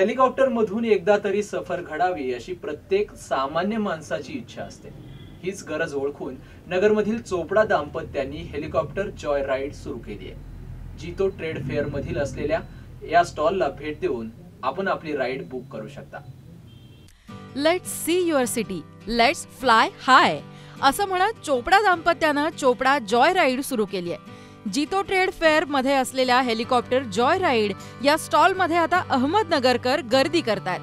हेलिकॉप्टरमधून एकदा तरी सफर घडावी अशी प्रत्येक सामान्य माणसाची इच्छा असते. हीच गरज ओळखून नगरमधील चोपडा दाम्पत्यांनी हेलिकॉप्टर जॉय राईड सुरू केली आहे. जितो ट्रेड फेअर मधील असलेल्या या स्टॉलला भेट देऊन आपण आपली राईड बुक करू शकता. Let's see your city let's fly high असं म्हणत चोपडा दाम्पत्यानं चोपडा जॉय राईड सुरू केली आहे. जितो ट्रेड फेअरमध्ये असलेल्या हेलिकॉप्टर जॉय राईड या स्टॉलमध्ये आता अहमदनगरकर गर्दी करतात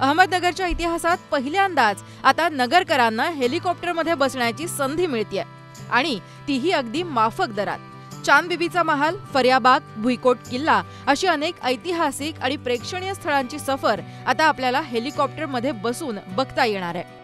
अहमदनगरच्या इतिहासात पहिल्यांदाच आता नगरकरांना हेलिकॉप्टरमध्ये बसण्याची संधी मिळते आणि तीही अगदी माफक दरात. चांदबिबीचा महाल फर्याबाग भुईकोट किल्ला अशी अनेक ऐतिहासिक आणि प्रेक्षणीय स्थळांची सफर आता आपल्याला हेलिकॉप्टरमध्ये बसून बघता येणार आहे.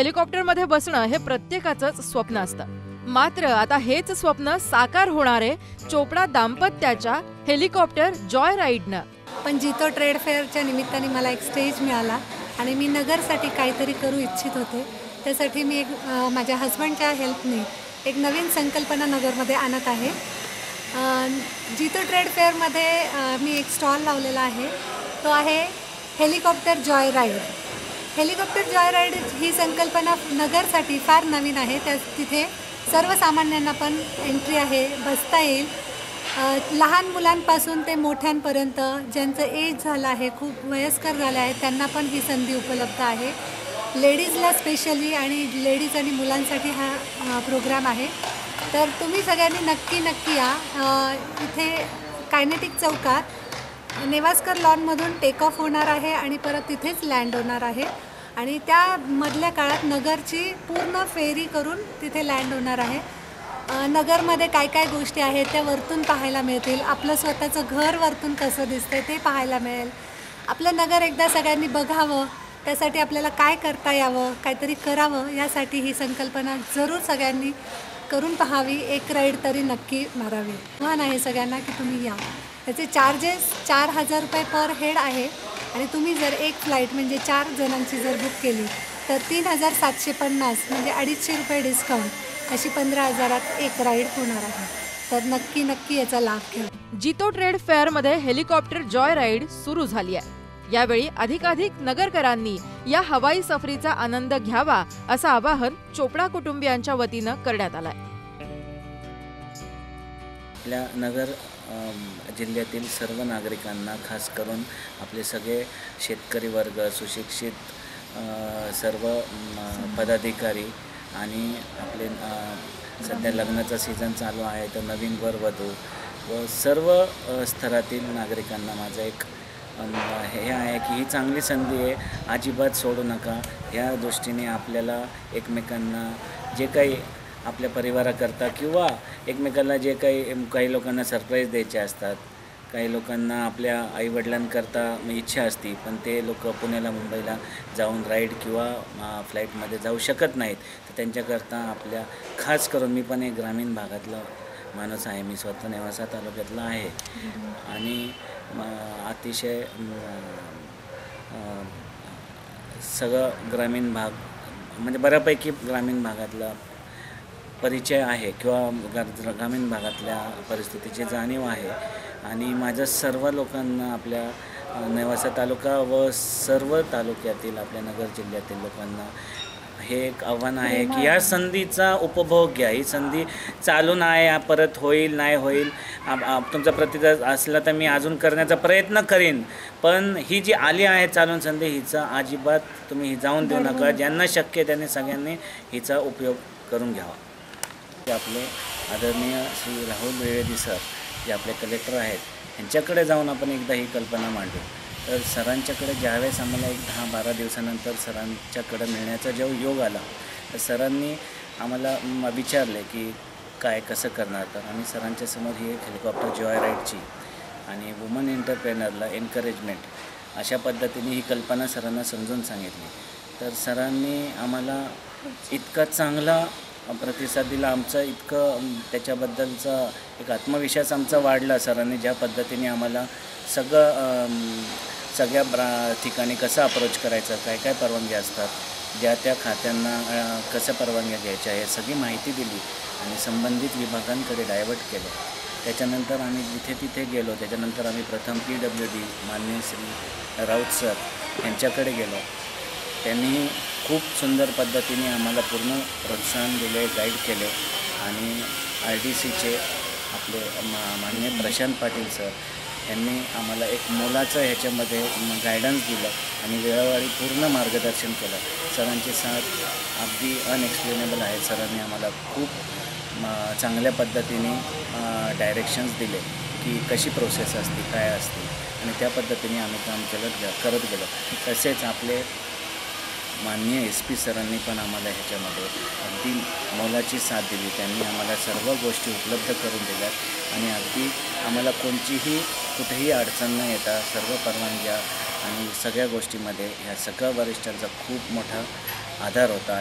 हेलिकॉप्टरमध्ये बसणं हे प्रत्येकाचंच स्वप्न असतं. मात्र आता हेच स्वप्न साकार होणार आहे चोपडा दाम्पत्याच्या हेलिकॉप्टर जॉय राईडनं. पण जितो ट्रेड फेअरच्या निमित्ताने मला एक स्टेज मिळाला आणि मी नगरसाठी काहीतरी करू इच्छित होते त्यासाठी मी एक माझ्या हस्बंडच्या हेल्पने एक नवीन संकल्पना नगरमध्ये आणत आहे. जितो ट्रेड फेअरमध्ये मी एक स्टॉल लावलेला आहे तो आहे helicopter joy ride. Helicopter joy ride ही संकल्पना नगरसाठी फार नवीन आहे. त्या तिथे सर्वसामान्यांना पण एंट्री आहे बसता येईल. लहान मुलांपासून ते मोठ्यांपर्यंत ज्यांचं एज झालं आहे खूप वयस्कर झालं आहे त्यांना पण ही संधी उपलब्ध आहे. लेडीजला स्पेशली आणि लेडीज आणि मुलांसाठी हा प्रोग्राम आहे. तर तुम्ही सगळ्यांनी नक्की नक्की या. इथे कायनेटिक चौकात नेवास्कर लॉनमधून टेक ऑफ होणार आहे आणि परत तिथेच लँड होणार आहे. आणि त्या मधल्या काळात नगरची पूर्ण फेरी करून तिथे लँड होणार आहे. नगरमध्ये काय काय गोष्टी आहेत त्या वरतून पाहायला मिळतील. आपलं स्वतःचं घर वरतून कसं दिसतं ते पाहायला मिळेल. आपलं नगर एकदा सगळ्यांनी बघावं. त्यासाठी आपल्याला काय करता यावं काहीतरी करावं यासाठी ही संकल्पना जरूर सगळ्यांनी करून पाहावी. एक राईड तरी नक्की मारावी. आव्हान आहे सगळ्यांना की तुम्ही या. त्याचे चार्जेस चार हजार रुपये पर हेड आहे. आणि तुम्ही जर एक फ्लाईट म्हणजे चार जणांची जर बुक केली तर तीन हजार सातशे पन्नास म्हणजे अडीचशे रुपये डिस्काउंट अशी पंधरा हजारात एक राईड होणार आहे. तर नक्की नक्की याचा लाभ घ्या. जितो ट्रेड फेअरमध्ये हेलिकॉप्टर जॉय राईड सुरू झाली आहे. यावेळी अधिकाधिक नगरकरांनी या हवाई सफरीचा आनंद घ्यावा असं आवाहन चोपडा कुटुंबियांच्या वतीनं करण्यात आलंय. आपल्या नगर जिल्ह्यातील सर्व नागरिकांना खास करून आपले सगळे शेतकरी वर्ग सुशिक्षित सर्व पदाधिकारी आणि आपले सध्या लग्नाचा सीझन चालू आहे तर नवीन वर वधू व सर्व स्तरातील नागरिकांना माझा एक हे आहे की ही चांगली संधी आहे. अजिबात सोडू नका. ह्या दृष्टीने आपल्याला एकमेकांना जे काही आपल्या परिवाराकरता किंवा एकमेकांना जे काही काही लोकांना सरप्राईज द्यायचे असतात काही लोकांना आपल्या आईवडिलांकरता इच्छा असती पण ते लोक पुण्याला मुंबईला जाऊन राईड किंवा फ्लाईटमध्ये जाऊ शकत नाहीत. तर त्यांच्याकरता आपल्या खास करून मी पण एक ग्रामीण भागातला माणूस आहे. मी स्वतः नेवासा तालुक्यातला आहे. आणि अतिशय सगळं ग्रामीण भाग म्हणजे बऱ्यापैकी ग्रामीण भागातला परिचय आहे किंवा ग्रामीण भागातल्या परिस्थितीची जाणीव आहे. आणि माझ्या सर्व लोकांना आपल्या नेवासा तालुका व सर्व तालुक्यातील आपल्या नगर जिल्ह्यातील लोकांना हे एक आव्हान आहे की या संधीचा उपभोग घ्या. ही संधी चालून आहे परत होईल नाही होईल. तुमचा प्रतिसाद असला तर मी अजून करण्याचा प्रयत्न करीन. पण ही जी आली आहे चालून संधी हिचा अजिबात तुम्ही ही जाऊन देऊ नका. ज्यांना शक्य आहे त्यांनी सगळ्यांनी हिचा उपयोग करून घ्यावा. ते आपले आदरणीय श्री राहुल द्विवेदी सर जे आपले कलेक्टर आहेत यांच्याकडे जाऊन आपण एकदा ही कल्पना मांडू. तर सरांच्याकडे ज्यावेळेस आम्हाला एक दहा बारा दिवसानंतर सरांच्याकडे मिळण्याचा जेव्हा योग आला तर सरांनी आम्हाला विचारले की काय कसं करणार? तर आम्ही सरांच्या समोर ही एक हेलिकॉप्टर जॉय राईडची आणि वुमन एंटरप्रेनरला एनकरेजमेंट अशा पद्धतीने ही कल्पना सरांना समजून सांगितली. तर सरांनी आम्हाला इतका चांगला प्रतिसाद दिला. आमचं इतकं त्याच्याबद्दलचं एक आत्मविश्वास आमचा वाढला सरांनी ज्या पद्धतीने आम्हाला सगळं सगळ्या ब्रा ठिकाणी कसं अप्रोच करायचं काय काय परवानग्या असतात ज्या त्या खात्यांना कसं परवानग्या घ्यायच्या या सगळी माहिती दिली आणि संबंधित विभागांकडे डायवर्ट केलं. त्याच्यानंतर आम्ही जिथे तिथे गेलो त्याच्यानंतर आम्ही प्रथम पी डब्ल्यू डी माननीय श्री राऊत सर यांच्याकडे गेलो. त्यांनी खूप सुंदर पद्धतीने आम्हाला पूर्ण प्रोत्साहन दिले गाईड केले. आणि आर डी सीचे आपले मा माननीय प्रशांत पाटील सर यांनी आम्हाला एक मोलाचं ह्याच्यामध्ये गायडन्स दिलं आणि वेळोवेळी पूर्ण मार्गदर्शन केलं. सरांची साथ अगदी अनएक्सप्लेनेबल आहे सरांनी आम्हाला खूप चांगल्या पद्धतीने डायरेक्शन्स दिले की कशी प्रोसेस असते काय असते. आणि त्या पद्धतीने आम्ही काम केलं करत गेलो. तसेच आपले माननीय एस पी सरांनी पण आम्हाला ह्याच्यामध्ये अगदी मोलाची साथ दिली. त्यांनी आम्हाला सर्व गोष्टी उपलब्ध करून दिल्या आणि अगदी आम्हाला कोणतीही कुठेही अडचण न येता सर्व परवानग्या आणि सगळ्या गोष्टीमध्ये ह्या सगळ्या वरिष्ठांचा खूप मोठा आधार होता.